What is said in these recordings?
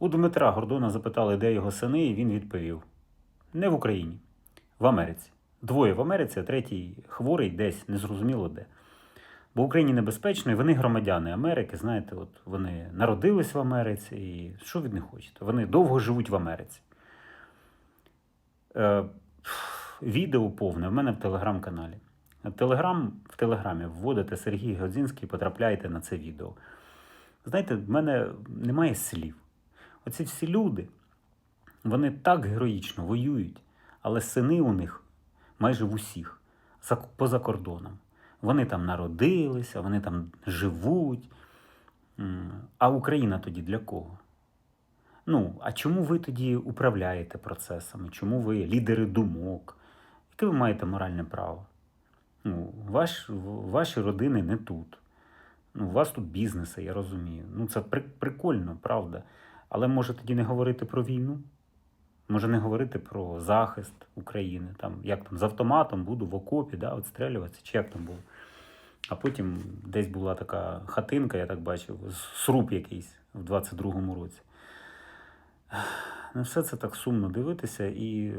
У Дмитра Гордона запитали, де його сини, і він відповів: не в Україні, в Америці. Двоє в Америці, а третій хворий десь, незрозуміло де. Бо в Україні небезпечно, і вони громадяни Америки, знаєте, от вони народились в Америці, і що від них хочете? Вони довго живуть в Америці. Е, відео повне в мене в телеграм-каналі. Телеграм, в Телеграмі вводите Сергій Годзінський, потрапляєте на це відео. Знаєте, в мене немає слів. Оці всі люди, вони так героїчно воюють, але сини у них майже в усіх, поза кордоном. Вони там народилися, вони там живуть. А Україна тоді для кого? Ну, а чому ви тоді управляєте процесами? Чому ви лідери думок? Яке ви маєте моральне право? Ну, ваш, ваші родини не тут. Ну, у вас тут бізнеси, я розумію. Ну, це при, прикольно, правда. Але може тоді не говорити про війну? Може не говорити про захист України, там, як там з автоматом буду в окопі, да, отстрелюватися, чи як там було. А потім десь була така хатинка, я так бачив, сруб якийсь в 22-му році. Ну, все це так сумно дивитися, і е,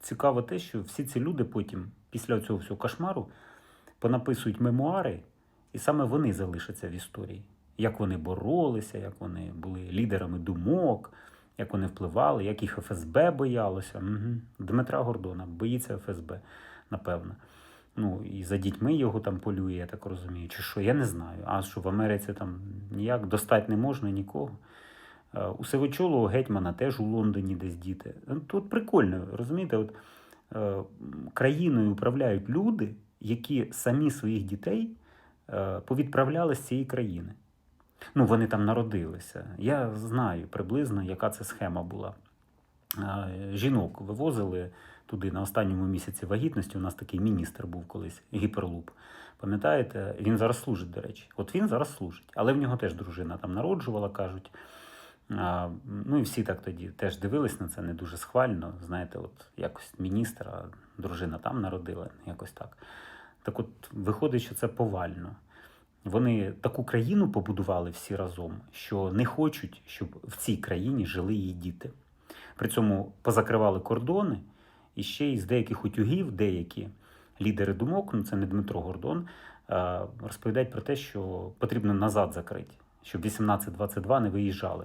цікаво те, що всі ці люди потім, після цього всього кошмару, понаписують мемуари, і саме вони залишаться в історії. Як вони боролися, як вони були лідерами думок, як вони впливали, як їх ФСБ боялося. Угу. Дмитра Гордона боїться ФСБ, напевно. Ну, і за дітьми його там полює, я так розумію. Чи що, я не знаю. А що в Америці там ніяк достати не можна нікого. Е, У Сивочолого гетьмана теж у Лондоні десь діти. Ну, Тут прикольно, розумієте, от е, країною управляють люди, які самі своїх дітей е, повідправляли з цієї країни. Ну, вони там народилися. Я знаю приблизно, яка це схема була. Жінок вивозили туди на останньому місяці вагітності. У нас такий міністр був колись, гіперлуп. Пам'ятаєте, він зараз служить, до речі. От він зараз служить, але в нього теж дружина там народжувала, кажуть. А, ну і всі так тоді теж дивились на це не дуже схвально. Знаєте, от якось міністр, а дружина там народила, якось так. Так от виходить, що це повально. Вони таку країну побудували всі разом, що не хочуть, щоб в цій країні жили її діти. При цьому позакривали кордони, і ще й з деяких утюгів, деякі лідери думок, ну це не Дмитро Гордон, розповідають про те, що потрібно назад закрити, щоб 18-22 не виїжджали.